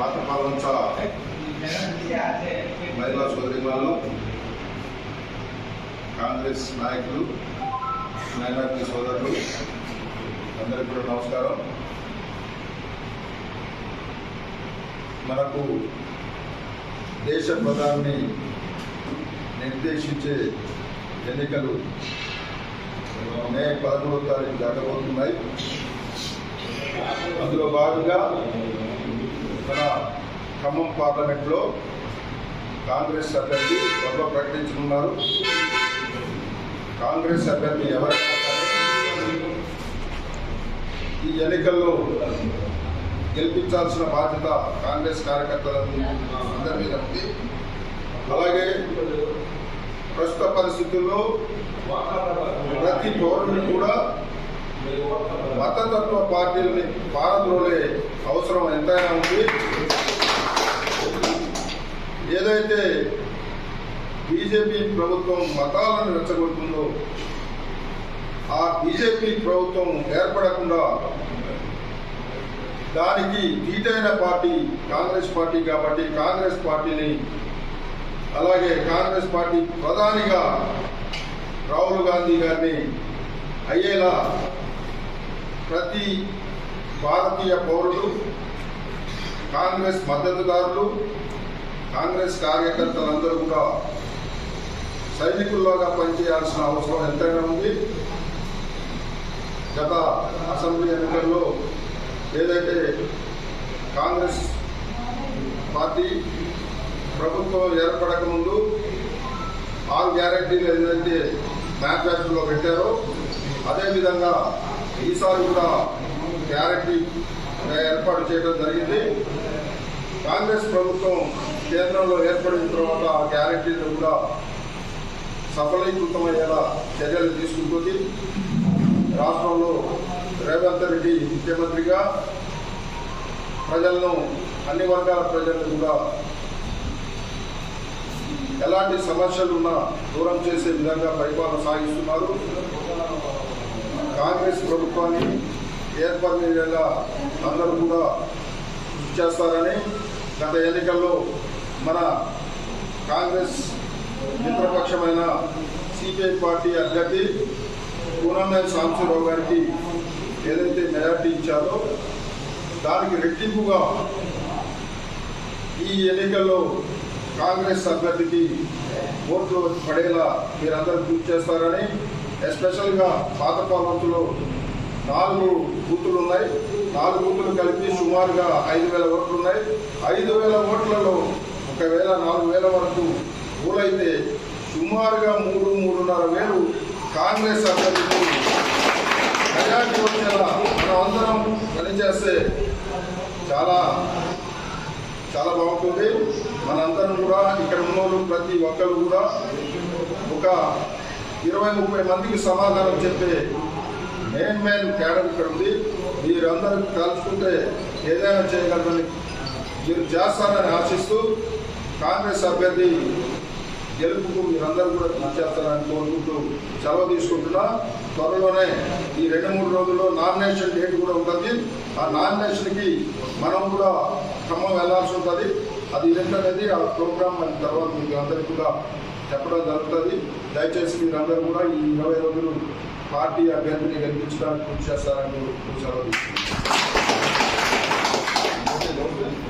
పాత్ర పాలంచ మహిళా సోదరిమణులు కాంగ్రెస్ నాయకులు మైనార్టీ సోదరులు అందరికీ కూడా నమస్కారం. మనకు దేశ ప్రధాని నిర్దేశించే ఎన్నికలు మే పదమూడో తారీఖు జరగబోతున్నాయి. అందులో భాగంగా మన ఖమ్మం పార్లమెంట్లో కాంగ్రెస్ అభ్యర్థి త్వరలో ప్రకటించనున్నారు. కాంగ్రెస్ అభ్యర్థి ఎవరైనా ఈ ఎన్నికల్లో గెలిపించాల్సిన బాధ్యత కాంగ్రెస్ కార్యకర్తల అందరి మీద ఉంది. అలాగే ప్రస్తుత పరిస్థితుల్లో ప్రతి పౌరుని కూడా మతతత్వ పార్టీలని పారద్రోలే అవసరం ఎంతైనా ఉంది. ఏదైతే బీజేపీ ప్రభుత్వం మతాలను రెచ్చగొడుతుందో ఆ బీజేపీ ప్రభుత్వం ఏర్పడకుండా దానికి ధీటైన పార్టీ కాంగ్రెస్ పార్టీ కాబట్టి కాంగ్రెస్ పార్టీని అలాగే కాంగ్రెస్ పార్టీ ప్రధానిగా రాహుల్ గాంధీ గారిని అయ్యేలా ప్రతి భారతీయ పౌరులు కాంగ్రెస్ మద్దతుదారులు కాంగ్రెస్ కార్యకర్తలందరూ కూడా సైనికుల్లాగా పనిచేయాల్సిన అవసరం ఎంతైనా ఉంది. గత అసెంబ్లీ ఎన్నికల్లో ఏదైతే కాంగ్రెస్ పార్టీ ప్రభుత్వం ఏర్పడక ముందు ఆరు గ్యారంటీలు ఏదైతే మేనిఫెస్టోలో పెట్టారో అదేవిధంగా ఈసారి కూడా గ్యారంటీ ఏర్పాటు చేయడం జరిగింది. కాంగ్రెస్ ప్రభుత్వం కేంద్రంలో ఏర్పడిన తర్వాత ఆ గ్యారంటీలు కూడా సఫలీకృతమయ్యేలా చర్యలు తీసుకుంటుంది. రాష్ట్రంలో రేవంత్ రెడ్డి ముఖ్యమంత్రిగా ప్రజలను అన్ని వర్గాల ప్రజలను కూడా ఎలాంటి సమస్యలు ఉన్నా దూరం చేసే విధంగా పరిపాలన సాగిస్తున్నారు. కాంగ్రెస్ ప్రభుత్వాన్ని ఏర్పడిన విధంగా అందరూ కూడా ఇచ్చేస్తారని చేస్తారని గత ఎన్నికల్లో మన కాంగ్రెస్ మిత్రపక్షమైన సిపిఐ పార్టీ అభ్యర్థి పూనమేల్ సాంబశివరావు గారికి ఏదైతే మెజార్టీ ఇచ్చారో దానికి రెట్టింపుగా ఈ ఎన్నికల్లో కాంగ్రెస్ అభ్యర్థికి ఓట్లు పడేలా మీరందరూ కృషి చేస్తారని ఎస్పెషల్గా పాత పాలంతులో నాలుగు బూతులు ఉన్నాయి. నాలుగు బూతులు కలిపి సుమారుగా ఐదు వేల ఓట్లు ఉన్నాయి. ఐదు వేల ఓట్లలో ఒకవేళ నాలుగు వేల వరకు ఊరైతే సుమారుగా మూడు మూడున్నర వేలు కాంగ్రెస్ అభ్యర్థికి మెజార్టీ వచ్చేలా మనం అందరం పనిచేస్తే చాలా చాలా బాగుంటుంది. మనందరం కూడా ఇక్కడ ఉన్నోళ్ళు ప్రతి ఒక్కరు కూడా ఒక ఇరవై ముప్పై మందికి సమాధానం చెప్పే మెయిన్ మెయిన్ క్యాడర్ ఇక్కడ ఉంది. మీరందరూ కలుసుకుంటే ఏదైనా చేయగలరని మీరు చేస్తారని ఆశిస్తూ కాంగ్రెస్ అభ్యర్థి గెలుపుకు మీరందరూ కూడా పనిచేస్తారని కోరుకుంటూ సెలవు తీసుకుంటున్నా. త్వరలోనే ఈ రెండు మూడు రోజుల్లో నామినేషన్ డేట్ కూడా ఉంటుంది. ఆ నామినేషన్కి మనం కూడా క్రమం వెళ్ళాల్సి ఉంటుంది. అది ఏంటనేది ఆ ప్రోగ్రామ్ మన తర్వాత మీకు అందరికీ కూడా చెప్పడం జరుగుతుంది. దయచేసి మీరందరూ కూడా ఈ ఇరవై రోజులు పార్టీ అభ్యర్థిని కనిపించడానికి కృషి చేస్తారని సెలవు